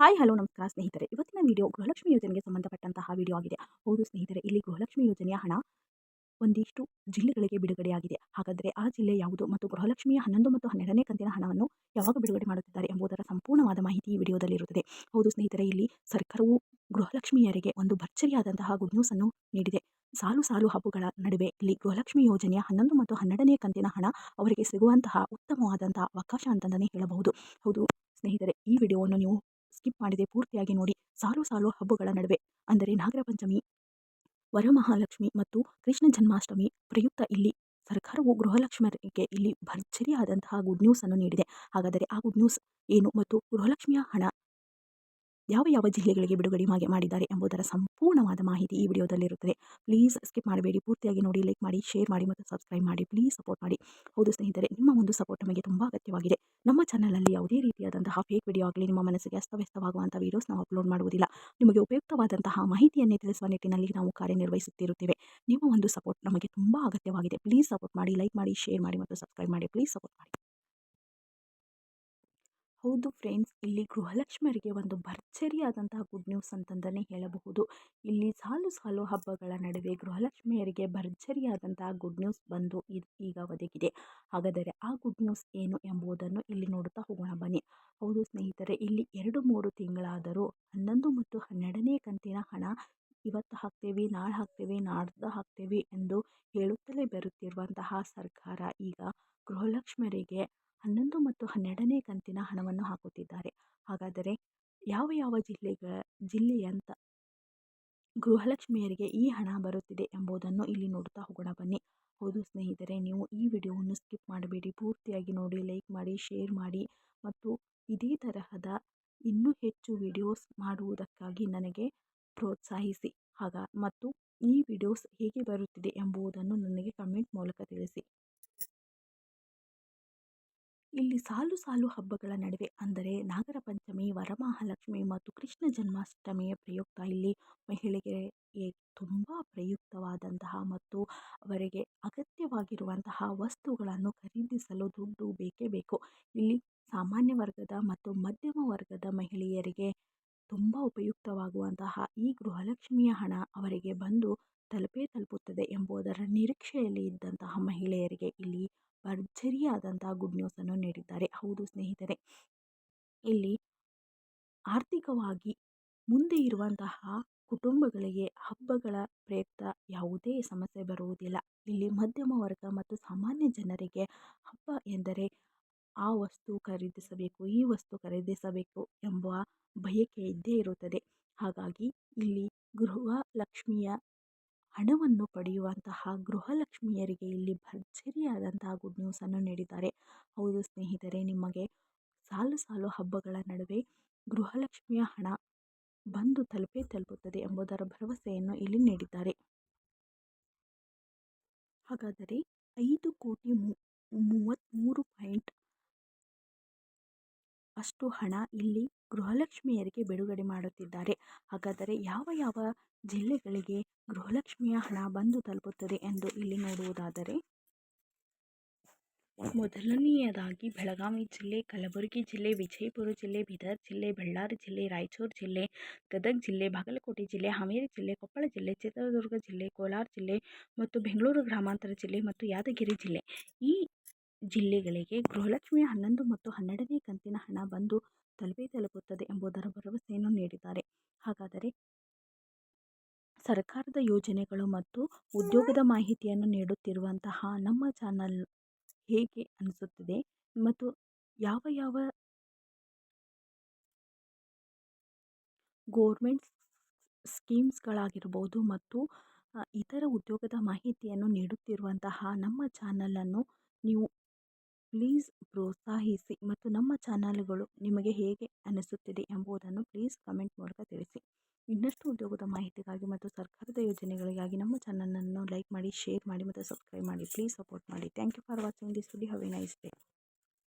Hi hello ನಮಸ್ಕಾರ ಸ್ನೇಹಿತರೆ. ಇವತ್ತಿನ ವಿಡಿಯೋ ಗೃಹಲಕ್ಷ್ಮಿ ಯೋಜನೆಗೆ ಸಂಬಂಧಪಟ್ಟಂತಹ ವಿಡಿಯೋ ಆಗಿದೆ. ಹೌದು ಸ್ನೇಹಿತರೆ, ಇಲ್ಲಿ ಗೃಹಲಕ್ಷ್ಮಿ ಯೋಜನೆಯ ಹಣ ಒಂದಿಷ್ಟು ಜಿಲ್ಲೆಗಳಿಗೆ ಬಿಡುಗಡೆಯಾಗಿದೆ. ಹಾಗಾದರೆ ಆ ಜಿಲ್ಲೆ ಯಾವುದು ಮತ್ತು ಗೃಹಲಕ್ಷ್ಮಿಯ ಹನ್ನೊಂದು ಮತ್ತು ಹನ್ನೆರಡನೇ ಕಂತಿನ ಹಣವನ್ನು ಯಾವಾಗ ಬಿಡುಗಡೆ ಮಾಡುತ್ತಿದ್ದಾರೆ ಎಂಬುದರ ಸಂಪೂರ್ಣವಾದ ಮಾಹಿತಿ ಈ ವಿಡಿಯೋದಲ್ಲಿರುತ್ತದೆ ಹೌದು ಸ್ನೇಹಿತರೆ, ಇಲ್ಲಿ ಸರ್ಕಾರವು ಗೃಹಲಕ್ಷ್ಮಿಯರಿಗೆ ಒಂದು ಭರ್ಜರಿಯಾದಂತಹ ಗುಡ್ ನ್ಯೂಸ್ ಅನ್ನು ನೀಡಿದೆ. ಸಾಲು ಸಾಲು ಹಬ್ಬಗಳ ನಡುವೆ ಇಲ್ಲಿ ಗೃಹಲಕ್ಷ್ಮಿ ಯೋಜನೆಯ ಹನ್ನೊಂದು ಮತ್ತು ಹನ್ನೆರಡನೇ ಕಂತಿನ ಹಣ ಅವರಿಗೆ ಸಿಗುವಂತಹ ಉತ್ತಮವಾದಂತಹ ಅವಕಾಶ ಅಂತಂದನೇ ಹೇಳಬಹುದು. ಹೌದು ಸ್ನೇಹಿತರೆ, ಈ ವಿಡಿಯೋವನ್ನು ನೀವು ಸ್ಕಿಪ್ ಮಾಡಿದೆ ಪೂರ್ತಿಯಾಗಿ ನೋಡಿ. ಸಾಲು ಸಾಲು ಹಬ್ಬಗಳ ನಡುವೆ. ಅಂದರೆ ನಾಗರ ಪಂಚಮಿ ವರಮಹಾಲಕ್ಷ್ಮಿ ಮತ್ತು ಕೃಷ್ಣ ಜನ್ಮಾಷ್ಟಮಿ ಪ್ರಯುಕ್ತ ಇಲ್ಲಿ. ಸರ್ಕಾರವು ಗೃಹಲಕ್ಷ್ಮರಿಗೆ ಇಲ್ಲಿ ಭರ್ಜರಿಯಾದಂತಹ ಗುಡ್ ನ್ಯೂಸ್ ಅನ್ನು ನೀಡಿದೆ. ಹಾಗಾದರೆ ಆ ಗುಡ್ ನ್ಯೂಸ್ ಏನು ಮತ್ತು ಗೃಹಲಕ್ಷ್ಮಿಯ ಹಣ ಯಾವ ಯಾವ ಜಿಲ್ಲೆಗಳಿಗೆ ಬಿಡುಗಡೆ ಮಾಡಿ ಮಾಡಿದ್ದಾರೆ ಎಂಬುದರ ಸಂಪೂರ್ಣವಾದ ಮಾಹಿತಿ ಈ ವಿಡಿಯೋದಲ್ಲಿರುತ್ತದೆ. ಪ್ಲೀಸ್ ಸ್ಕಿಪ್ ಮಾಡಬೇಡಿ, ಪೂರ್ತಿಯಾಗಿ ನೋಡಿ, ಲೈಕ್ ಮಾಡಿ, ಶೇರ್ ಮಾಡಿ ಮತ್ತು ಸಬ್ಸ್ಕ್ರೈಬ್ ಮಾಡಿ. ಪ್ಲೀಸ್ ಸಪೋರ್ಟ್ ಮಾಡಿ. ಹೌದು ಸ್ನೇಹಿತರೆ, ನಿಮ್ಮ ಒಂದು ಸಪೋರ್ಟ್ ನಮಗೆ ತುಂಬ ಅಗತ್ಯವಾಗಿದೆ. ನಮ್ಮ ಚಾನಲಲ್ಲಿ ಯಾವುದೇ ರೀತಿಯಾದಂತಹ ಫೇಕ್ ವಿಡಿಯೋ ಆಗಲಿ, ನಿಮ್ಮ ಮನಸ್ಸಿಗೆ ಅಸ್ತವ್ಯಸ್ತವಾಗುವಂಥ ವೀಡಿಯೋಸ್ ನಾವು ಅಪ್ಲೋಡ್ ಮಾಡುವುದಿಲ್ಲ. ನಿಮಗೆ ಉಪಯುಕ್ತವಾದಂತಹ ಮಾಹಿತಿಯನ್ನೇ ತಿಳಿಸುವ ನಿಟ್ಟಿನಲ್ಲಿ ನಾವು ಕಾರ್ಯನಿರ್ವಹಿಸುತ್ತಿರುತ್ತೇವೆ. ನಿಮ್ಮ ಒಂದು ಸಪೋರ್ಟ್ ನಮಗೆ ತುಂಬ ಅಗತ್ಯವಾಗಿದೆ. ಪ್ಲೀಸ್ ಸಪೋರ್ಟ್ ಮಾಡಿ, ಲೈಕ್ ಮಾಡಿ, ಶೇರ್ ಮಾಡಿ ಮತ್ತು ಸಬ್ಸ್ಕ್ರೈಬ್ ಮಾಡಿ. ಪ್ಲೀಸ್ ಸಪೋರ್ಟ್ ಮಾಡಿ. ಹೌದು ಫ್ರೆಂಡ್ಸ್, ಇಲ್ಲಿ ಗೃಹಲಕ್ಷ್ಮಿಯರಿಗೆ ಒಂದು ಭರ್ಜರಿಯಾದಂತಹ ಗುಡ್ ನ್ಯೂಸ್ ಅಂತಂದನೇ ಹೇಳಬಹುದು. ಇಲ್ಲಿ ಸಾಲು ಸಾಲು ಹಬ್ಬಗಳ ನಡುವೆ ಗೃಹಲಕ್ಷ್ಮಿಯರಿಗೆ ಭರ್ಜರಿಯಾದಂತಹ ಗುಡ್ ನ್ಯೂಸ್ ಬಂದು ಈಗ ಒದಗಿದೆ. ಹಾಗಾದರೆ ಆ ಗುಡ್ ನ್ಯೂಸ್ ಏನು ಎಂಬುದನ್ನು ಇಲ್ಲಿ ನೋಡುತ್ತಾ ಹೋಗೋಣ ಬನ್ನಿ. ಹೌದು ಸ್ನೇಹಿತರೆ, ಇಲ್ಲಿ ಎರಡು ಮೂರು ತಿಂಗಳಾದರೂ ಹನ್ನೊಂದು ಮತ್ತು ಹನ್ನೆರಡನೇ ಕಂತಿನ ಹಣ ಇವತ್ತು ಹಾಕ್ತೇವೆ, ನಾಳೆ ಹಾಕ್ತೇವೆ, ನಾಡ್ದು ಹಾಕ್ತೇವೆ ಎಂದು ಹೇಳುತ್ತಲೇ ಬರುತ್ತಿರುವಂತಹ ಸರ್ಕಾರ ಈಗ ಗೃಹಲಕ್ಷ್ಮಿಯರಿಗೆ ಹನ್ನೊಂದು ಮತ್ತು ಹನ್ನೆರಡನೇ ಕಂತಿನ ಹಣವನ್ನು ಹಾಕುತ್ತಿದ್ದಾರೆ. ಹಾಗಾದರೆ ಯಾವ ಯಾವ ಜಿಲ್ಲೆಗ, ಜಿಲ್ಲೆಯಂತ ಗೃಹಲಕ್ಷ್ಮಿಯರಿಗೆ ಈ ಹಣ ಬರುತ್ತಿದೆ ಎಂಬುದನ್ನು ಇಲ್ಲಿ ನೋಡುತ್ತಾ ಹೋಗೋಣ ಬನ್ನಿ. ಹೌದು ಸ್ನೇಹಿತರೆ, ನೀವು ಈ ವಿಡಿಯೋವನ್ನು ಸ್ಕಿಪ್ ಮಾಡಬೇಡಿ. ಪೂರ್ತಿಯಾಗಿ ನೋಡಿ, ಲೈಕ್ ಮಾಡಿ, ಶೇರ್ ಮಾಡಿ ಮತ್ತು ಇದೇ ತರಹದ ಇನ್ನೂ ಹೆಚ್ಚು ವಿಡಿಯೋಸ್ ಮಾಡುವುದಕ್ಕಾಗಿ ನನಗೆ ಪ್ರೋತ್ಸಾಹಿಸಿ. ಹಾಗ ಮತ್ತು ಈ ವಿಡಿಯೋಸ್ ಹೇಗೆ ಬರುತ್ತಿದೆ ಎಂಬುದನ್ನು ನನಗೆ ಕಮೆಂಟ್ ಮೂಲಕ ತಿಳಿಸಿ. ಇಲ್ಲಿ ಸಾಲು ಸಾಲು ಹಬ್ಬಗಳ ನಡುವೆ ಅಂದರೆ ನಾಗರ ಪಂಚಮಿ, ವರಮಹಾಲಕ್ಷ್ಮಿ ಮತ್ತು ಕೃಷ್ಣ ಜನ್ಮಾಷ್ಟಮಿಯ ಪ್ರಯುಕ್ತ ಇಲ್ಲಿ ಮಹಿಳೆಗೆ ತುಂಬ ಪ್ರಯುಕ್ತವಾದಂತಹ ಮತ್ತು ಅವರಿಗೆ ಅಗತ್ಯವಾಗಿರುವಂತಹ ವಸ್ತುಗಳನ್ನು ಖರೀದಿಸಲು ದುಡ್ಡು ಬೇಕೇ ಬೇಕು. ಇಲ್ಲಿ ಸಾಮಾನ್ಯ ವರ್ಗದ ಮತ್ತು ಮಧ್ಯಮ ವರ್ಗದ ಮಹಿಳೆಯರಿಗೆ ತುಂಬ ಉಪಯುಕ್ತವಾಗುವಂತಹ ಈ ಗೃಹಲಕ್ಷ್ಮಿಯ ಹಣ ಅವರಿಗೆ ಬಂದು ತಲುಪೇ ತಲುಪುತ್ತದೆ ಎಂಬುದರ ನಿರೀಕ್ಷೆಯಲ್ಲಿ ಇದ್ದಂತಹ ಮಹಿಳೆಯರಿಗೆ ಇಲ್ಲಿ ಭರ್ಜರಿಯಾದಂತಹ ಗುಡ್ ನ್ಯೂಸನ್ನು ನೀಡಿದ್ದಾರೆ. ಹೌದು ಸ್ನೇಹಿತರೆ. ಇಲ್ಲಿ ಆರ್ಥಿಕವಾಗಿ ಮುಂದೆ ಇರುವಂತಹ ಕುಟುಂಬಗಳಿಗೆ ಹಬ್ಬಗಳ ಪ್ರಯುಕ್ತ ಯಾವುದೇ ಸಮಸ್ಯೆ ಬರುವುದಿಲ್ಲ. ಇಲ್ಲಿ ಮಧ್ಯಮ ವರ್ಗ ಮತ್ತು ಸಾಮಾನ್ಯ ಜನರಿಗೆ ಹಬ್ಬ ಎಂದರೆ ಆ ವಸ್ತು ಖರೀದಿಸಬೇಕು, ಈ ವಸ್ತು ಖರೀದಿಸಬೇಕು ಎಂಬ ಬಯಕೆ ಇದ್ದೇ ಇರುತ್ತದೆ. ಹಾಗಾಗಿ ಇಲ್ಲಿ ಗೃಹ ಲಕ್ಷ್ಮಿಯ ಹಣವನ್ನು ಪಡೆಯುವಂತಹ ಗೃಹಲಕ್ಷ್ಮಿಯರಿಗೆ ಇಲ್ಲಿ ಭರ್ಜರಿಯಾದಂತಹ ಗುಡ್ ನ್ಯೂಸನ್ನು ನೀಡಿದ್ದಾರೆ. ಹೌದು ಸ್ನೇಹಿತರೆ, ನಿಮಗೆ ಸಾಲು ಸಾಲು ಹಬ್ಬಗಳ ನಡುವೆ ಗೃಹಲಕ್ಷ್ಮಿಯ ಹಣ ಬಂದು ತಲುಪೇ ತಲುಪುತ್ತದೆ ಎಂಬುದರ ಭರವಸೆಯನ್ನು ಇಲ್ಲಿ ನೀಡಿದ್ದಾರೆ. ಹಾಗಾದರೆ ಐದು ಕೋಟಿ ಮೂವತ್ತ್ಮೂರು ಪಾಯಿಂಟ್ ಅಷ್ಟು ಹಣ ಇಲ್ಲಿ ಗೃಹಲಕ್ಷ್ಮಿಯರಿಗೆ ಬಿಡುಗಡೆ ಮಾಡುತ್ತಿದ್ದಾರೆ. ಹಾಗಾದರೆ ಯಾವ ಯಾವ ಜಿಲ್ಲೆಗಳಿಗೆ ಗೃಹಲಕ್ಷ್ಮಿಯ ಹಣ ಬಂದು ತಲುಪುತ್ತದೆ ಎಂದು ಇಲ್ಲಿ ನೋಡುವುದಾದರೆ, ಮೊದಲನೆಯದಾಗಿ ಬೆಳಗಾವಿ ಜಿಲ್ಲೆ, ಕಲಬುರಗಿ ಜಿಲ್ಲೆ, ವಿಜಯಪುರ ಜಿಲ್ಲೆ, ಬೀದರ್ ಜಿಲ್ಲೆ, ಬಳ್ಳಾರಿ ಜಿಲ್ಲೆ, ರಾಯಚೂರು ಜಿಲ್ಲೆ, ಗದಗ ಜಿಲ್ಲೆ, ಬಾಗಲಕೋಟೆ ಜಿಲ್ಲೆ, ಹಾವೇರಿ ಜಿಲ್ಲೆ, ಕೊಪ್ಪಳ ಜಿಲ್ಲೆ, ಚಿತ್ರದುರ್ಗ ಜಿಲ್ಲೆ, ಕೋಲಾರ ಜಿಲ್ಲೆ ಮತ್ತು ಬೆಂಗಳೂರು ಗ್ರಾಮಾಂತರ ಜಿಲ್ಲೆ ಮತ್ತು ಯಾದಗಿರಿ ಜಿಲ್ಲೆ. ಈ ಜಿಲ್ಲೆಗಳಿಗೆ ಗೃಹಲಕ್ಷ್ಮಿಯ ಹನ್ನೊಂದು ಮತ್ತು ಹನ್ನೆರಡನೇ ಕಂತಿನ ಹಣ ಬಂದು ತಲುಪೇ ತಲುಪುತ್ತದೆ ಎಂಬುದರ ಭರವಸೆಯನ್ನು ನೀಡಿದ್ದಾರೆ. ಹಾಗಾದರೆ ಸರ್ಕಾರದ ಯೋಜನೆಗಳು ಮತ್ತು ಉದ್ಯೋಗದ ಮಾಹಿತಿಯನ್ನು ನೀಡುತ್ತಿರುವಂತಹ ನಮ್ಮ ಚಾನಲ್ ಹೇಗೆ ಅನಿಸುತ್ತಿದೆ ಮತ್ತು ಯಾವ ಯಾವ ಗೋರ್ಮೆಂಟ್ ಸ್ಕೀಮ್ಸ್ಗಳಾಗಿರ್ಬೋದು ಮತ್ತು ಇತರ ಉದ್ಯೋಗದ ಮಾಹಿತಿಯನ್ನು ನೀಡುತ್ತಿರುವಂತಹ ನಮ್ಮ ಚಾನಲನ್ನು ನೀವು ಪ್ಲೀಸ್ ಪ್ರೋತ್ಸಾಹಿಸಿ ಮತ್ತು ನಮ್ಮ ಚಾನಲ್ಗಳು ನಿಮಗೆ ಹೇಗೆ ಅನಿಸುತ್ತಿದೆ ಎಂಬುದನ್ನು ಪ್ಲೀಸ್ ಕಮೆಂಟ್ ಮೂಲಕ ತಿಳಿಸಿ. ಇನ್ನಷ್ಟು ಉದ್ಯೋಗದ ಮಾಹಿತಿಗಾಗಿ ಮತ್ತು ಸರ್ಕಾರದ ಯೋಜನೆಗಳಿಗಾಗಿ ನಮ್ಮ ಚಾನಲನ್ನು ಲೈಕ್ ಮಾಡಿ, ಶೇರ್ ಮಾಡಿ ಮತ್ತು ಸಬ್ಸ್ಕ್ರೈಬ್ ಮಾಡಿ. ಪ್ಲೀಸ್ ಸಪೋರ್ಟ್ ಮಾಡಿ. Thank you for watching. This video have a nice day.